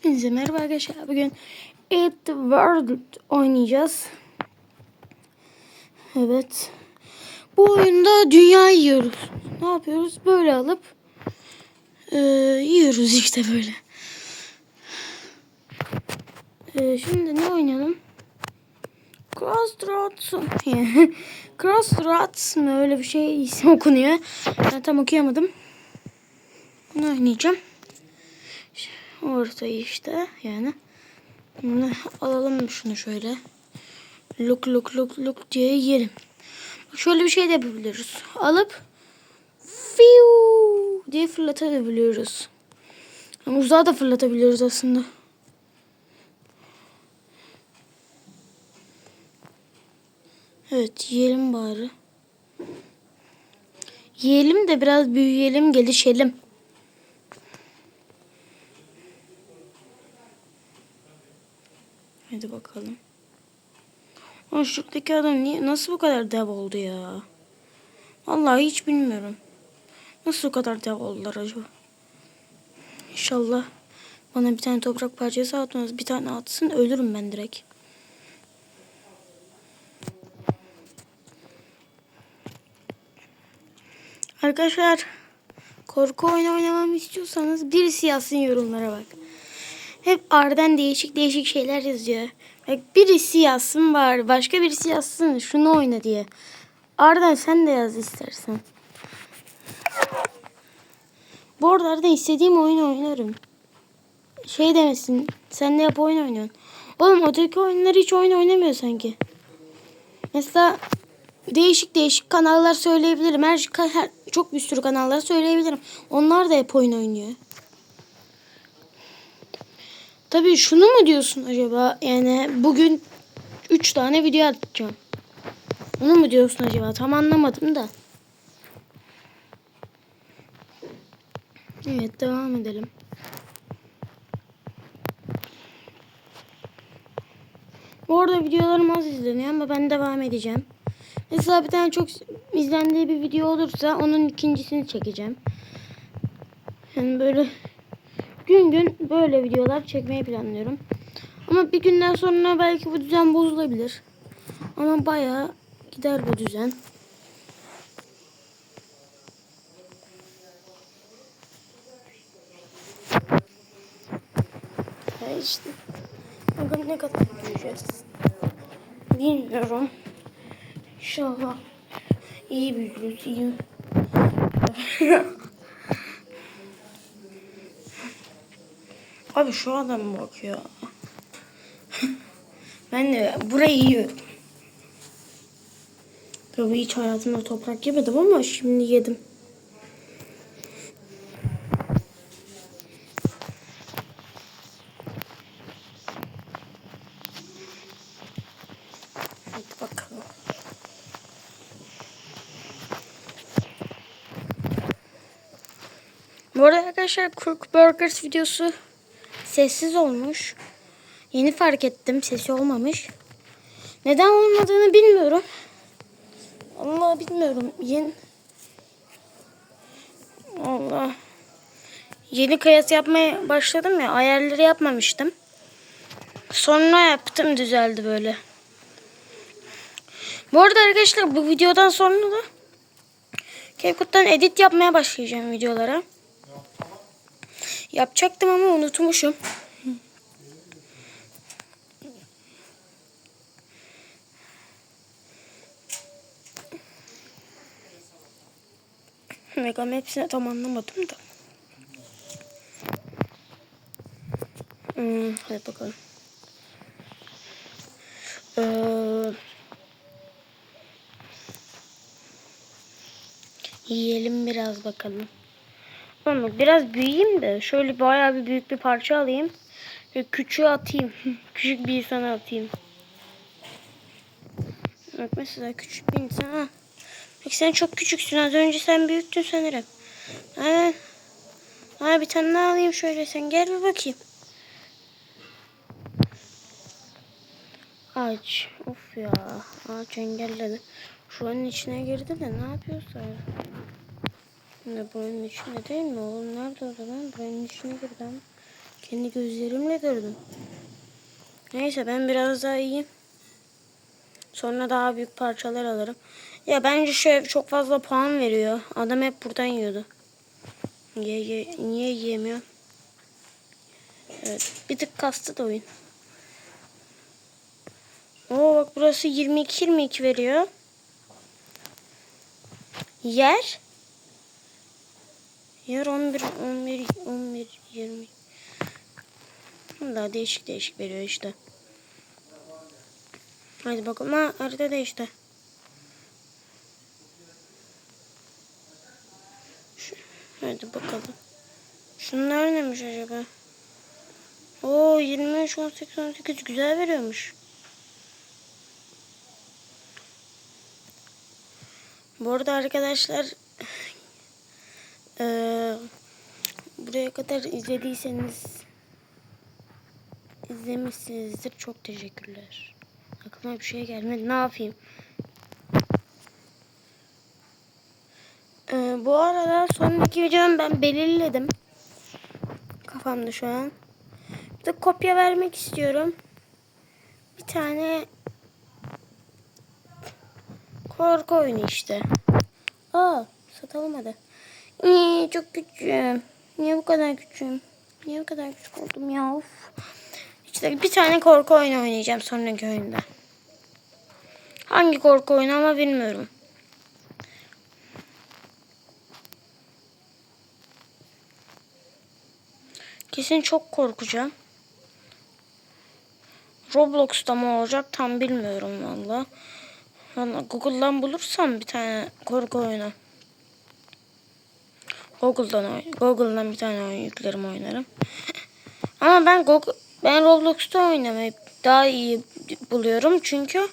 Hepinize merhaba arkadaşlar. Bugün Eat the World oynayacağız. Evet. Bu oyunda dünya yiyoruz. Ne yapıyoruz? Böyle alıp eee, yiyoruz işte böyle. Eee, şimdi ne oynayalım? Crossroads. Crossroads mı öyle bir şey isim okunuyor. Ben tam okuyamadım. Bunu oynayacağım. Ortayı işte yani. Bunu alalım şunu şöyle. Luk luk luk luk diye yiyelim. Şöyle bir şey de yapabiliriz. Alıp fiu diye fırlatabiliyoruz. Yani uzağa da fırlatabiliyoruz aslında. Evet yiyelim bari. Yiyelim de biraz büyüyelim gelişelim. Hadi bakalım. Ama şuradaki adam niye, nasıl bu kadar dev oldu ya? Vallahi hiç bilmiyorum. Nasıl bu kadar dev oldular acaba? İnşallah bana bir tane toprak parçası atmaz. Bir tane atsın ölürüm ben direkt. Arkadaşlar korku oyunu oynamamı istiyorsanız birisi yazsın yorumlara bak. Hep Arden değişik değişik şeyler yazıyor. Bak birisi yazsın var. Başka birisi yazsın şunu oyna diye. Arden sen de yaz istersen. Bu arada Arden istediğim oyunu oynarım. Şey demesin. Sen ne yap oyun oynuyorsun. Oğlum öteki oyunları hiç oyun oynamıyor sanki. Mesela değişik değişik kanallar söyleyebilirim. Her, her çok bir sürü kanallar söyleyebilirim. Onlar da hep oyun oynuyor. Tabii şunu mu diyorsun acaba? Yani bugün 3 tane video atacağım. Onu mu diyorsun acaba? Tam anlamadım da. Evet devam edelim. Bu arada videolarım az izleniyor ama ben devam edeceğim. Mesela bir tane çok izlendiği bir video olursa onun ikincisini çekeceğim. Yani böyle gün gün böyle videolar çekmeyi planlıyorum. Ama bir günden sonra belki bu düzen bozulabilir. Ama bayağı gider bu düzen. Ya işte. Bakalım ne kadar büyüyeceğiz. Bilmiyorum. İnşallah iyi büyürüz. iyi. Abi şu adam bak ya. ben de burayı yiyorum. Tabii hiç hayatımda toprak yemedim ama şimdi yedim. Bu arada arkadaşlar Crook Burgers videosu sessiz olmuş. Yeni fark ettim sesi olmamış. Neden olmadığını bilmiyorum. Allah bilmiyorum. Yeni Allah. Yeni kıyas yapmaya başladım ya. Ayarları yapmamıştım. Sonra yaptım düzeldi böyle. Bu arada arkadaşlar bu videodan sonra da CapCut'tan edit yapmaya başlayacağım videolara. Yapacaktım ama unutmuşum. Mega'nın hepsini tam anlamadım da. Hmm, hadi bakalım. Ee, yiyelim biraz bakalım. Ama biraz büyüyeyim de şöyle bayağı bir büyük bir parça alayım. Ve küçüğü atayım. küçük bir insana atayım. Bak mesela küçük bir insan. Ha. Peki sen çok küçüksün. Az önce sen büyüktün sanırım. Ha. Ha bir tane daha alayım şöyle. Sen gel bir bakayım. Ağaç. Of ya. Ağaç engelledi. Şu an içine girdi de ne yapıyorsa. Ne buranın içinde değil mi oğlum? Nerede o zaman? Buranın içine girdi ama. Kendi gözlerimle gördüm. Neyse ben biraz daha iyiyim. Sonra daha büyük parçalar alırım. Ya bence şu çok fazla puan veriyor. Adam hep buradan yiyordu. Ye, ye, niye yiyemiyor? Evet. Bir tık kastı da oyun. Oo bak burası 22 22 veriyor. Yer. Yer 11 11 11 20. Daha değişik değişik veriyor işte. Hadi bakalım. Ha harita değişti. Şu, hadi bakalım. Şunlar neymiş acaba? Oo 23 18 18 güzel veriyormuş. Bu arada arkadaşlar eee, buraya kadar izlediyseniz izlemişsinizdir. Çok teşekkürler. Aklıma bir şey gelmedi. Ne yapayım? Ee, bu arada sonraki videomu ben belirledim. Kafamda şu an. Bir de kopya vermek istiyorum. Bir tane korku oyunu işte. Aa, satalım hadi. Niye çok küçüğüm? Niye bu kadar küçüğüm? Niye bu kadar küçük oldum ya? Of. İşte bir tane korku oyunu oynayacağım sonraki oyunda. Hangi korku oyunu ama bilmiyorum. Kesin çok korkacağım. Roblox'ta mı olacak tam bilmiyorum valla. Valla Google'dan bulursam bir tane korku oyunu. Google'dan Google'dan bir tane oyun yüklerim oynarım. Ama ben Google ben Roblox'ta oynamayı daha iyi buluyorum çünkü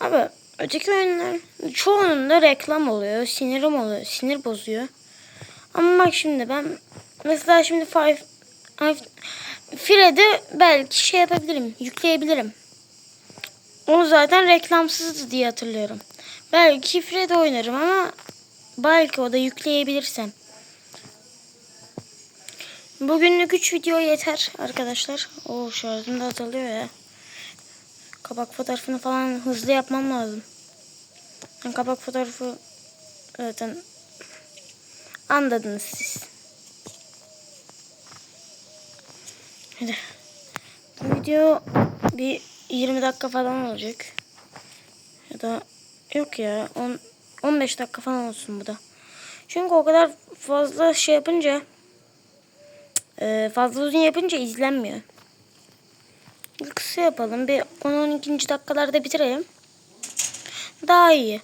abi öteki oyunlar çoğununda reklam oluyor, sinirim oluyor, sinir bozuyor. Ama bak şimdi ben mesela şimdi Five, Fred'i belki şey yapabilirim, yükleyebilirim. Onu zaten reklamsızdı diye hatırlıyorum. Belki Fred oynarım ama belki o da yükleyebilirsem. Bugünlük 3 video yeter arkadaşlar. O şarjım da azalıyor ya. Kabak fotoğrafını falan hızlı yapmam lazım. Yani kabak fotoğrafı zaten anladınız siz. Hadi. Bu video bir 20 dakika falan olacak. Ya da yok ya 10 15 dakika falan olsun bu da. Çünkü o kadar fazla şey yapınca ee, fazla uzun yapınca izlenmiyor. Kısa yapalım. Bir 10-12. dakikalarda bitirelim. Daha iyi.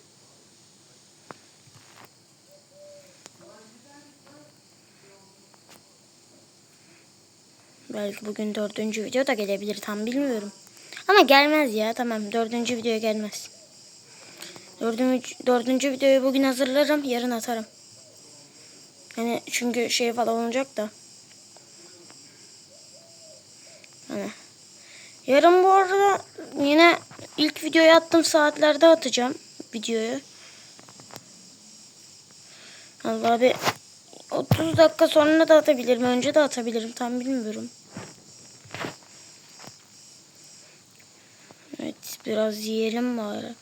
Belki bugün dördüncü video da gelebilir tam bilmiyorum. Ama gelmez ya tamam dördüncü video gelmez. Dördüncü, dördüncü videoyu bugün hazırlarım yarın atarım. Yani çünkü şey falan olacak da. Yarın bu arada yine ilk videoyu attığım saatlerde atacağım videoyu. Allah bir 30 dakika sonra da atabilirim. Önce de atabilirim. Tam bilmiyorum. Evet biraz yiyelim bari.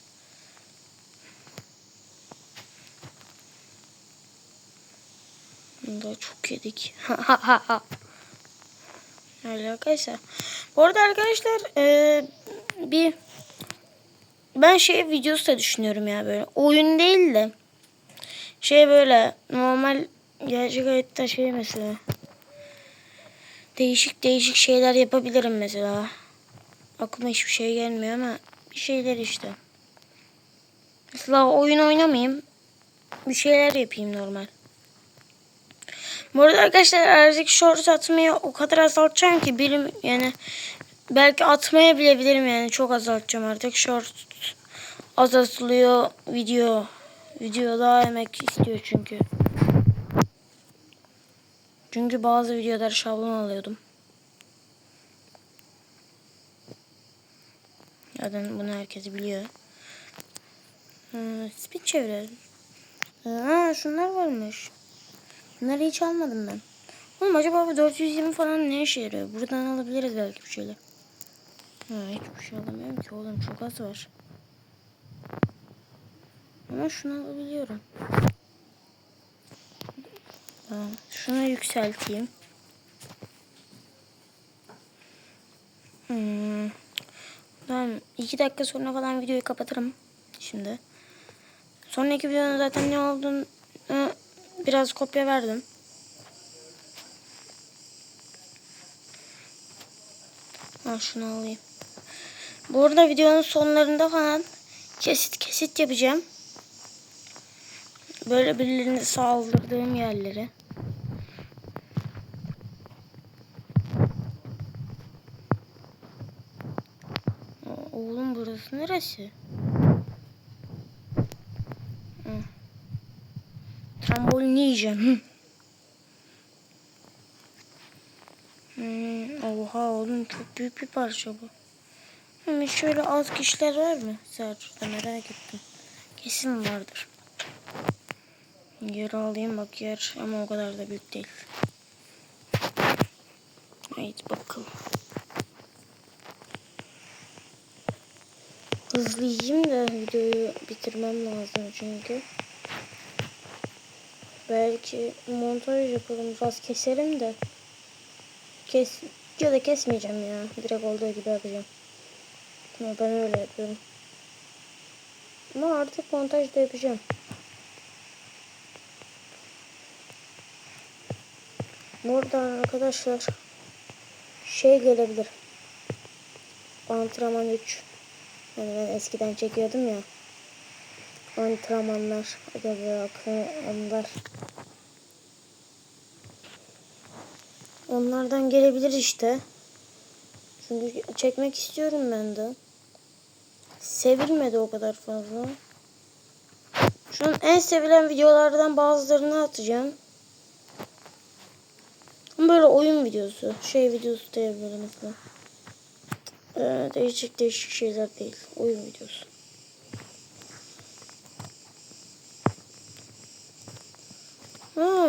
Daha çok yedik. Öyle arkadaşlar. Bu arada arkadaşlar e, bir ben şey videosu da düşünüyorum ya böyle. Oyun değil de şey böyle normal gerçek hayatta şey mesela değişik değişik şeyler yapabilirim mesela. Aklıma hiçbir şey gelmiyor ama bir şeyler işte. Mesela oyun oynamayayım. Bir şeyler yapayım normal. Bu arada arkadaşlar artık short atmayı o kadar azaltacağım ki birim yani belki atmaya bile bilirim yani çok azaltacağım artık short azaltılıyor video video daha emek istiyor çünkü. Çünkü bazı videolar şablon alıyordum. Zaten bunu herkes biliyor. Hmm, speed çevirelim. Ha, şunlar varmış. Bunları hiç almadım ben. Oğlum acaba bu 420 falan ne işe yarıyor? Buradan alabiliriz belki bir şeyler. Ha, hiçbir şey alamıyorum ki oğlum çok az var. Ama şunu alabiliyorum. Ha, şunu yükselteyim. Hmm. Ben iki dakika sonra falan videoyu kapatırım. Şimdi. Sonraki videonun zaten ne olduğunu biraz kopya verdim. Ha şunu alayım. Bu arada videonun sonlarında falan kesit kesit yapacağım. Böyle birilerine saldırdığım yerleri. Oğlum burası neresi? Hı. Trambolini yiyeceğim. Hmm, oha oğlum çok büyük bir parça bu. Hemen şöyle az kişiler var mı? Serdar'da merak ettim. Kesin vardır. Yer alayım bak yer ama o kadar da büyük değil. Evet bakalım. Hızlı yiyeyim de videoyu bitirmem lazım çünkü. Belki montaj yapalım biraz keserim de. Kes ya da kesmeyeceğim ya. Direkt olduğu gibi yapacağım. Ama ben öyle yapıyorum. Ama artık montaj da yapacağım. Burada arkadaşlar şey gelebilir. Antrenman 3. Yani ben eskiden çekiyordum ya. Antrenmanlar. Acaba onlar. Onlardan gelebilir işte. Çünkü çekmek istiyorum ben de. Sevilmedi o kadar fazla. Şu an en sevilen videolardan bazılarını atacağım. Böyle oyun videosu, şey videosu diyebilirim mesela. Ee, değişik değişik şeyler değil. Oyun videosu.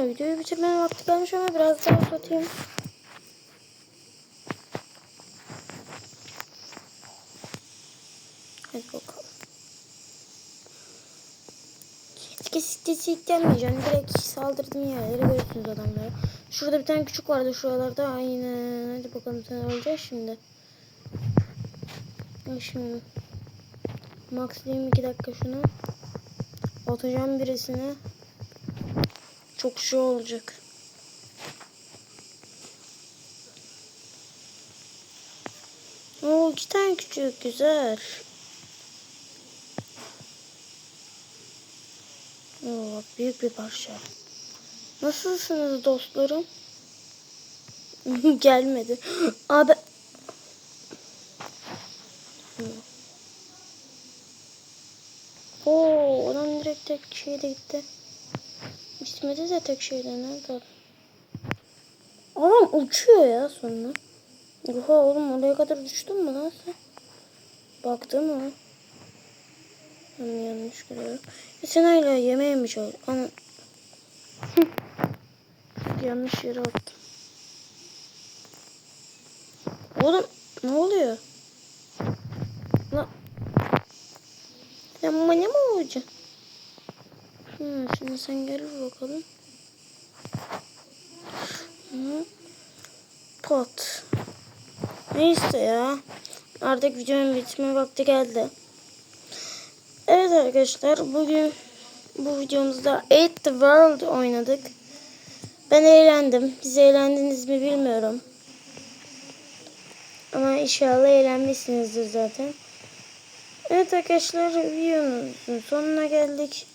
Ha, videoyu bitirmenin vakti gelmiş ama biraz daha uzatayım. Hadi bakalım. Kesit gelmeyeceğim. Direkt saldırdım yerlere görürsünüz adamları. Şurada bir tane küçük vardı şuralarda. Aynen. Hadi bakalım sen öleceksin şimdi. Şimdi. Maxlayayım iki dakika şunu. Atacağım birisine. Çok şey olacak. Oo iki tane küçük güzel. Oo büyük bir parça. Nasılsınız dostlarım? Gelmedi. Abi. Oo, adam direkt tek şeyde gitti. Bitmedi de tek şeyde nerede? Adam uçuyor ya sonra. Oha oğlum oraya kadar düştün mü lan sen? Baktın mı? Ben yanlış görüyorum. E sen hala mi çalışıyorsun? Ana. yanlış yere attım. Oğlum ne oluyor? Lan. Sen bana mı olacaksın? Hı, şimdi sen gel bakalım. Hı. Pot. Neyse ya. Artık videonun bitme vakti geldi. Evet arkadaşlar bugün bu videomuzda Eat the World oynadık. Ben eğlendim. Siz eğlendiniz mi bilmiyorum. Ama inşallah eğlenmişsinizdir zaten. Evet arkadaşlar videomuzun sonuna geldik.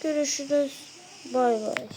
Görüşürüz. Bay bay.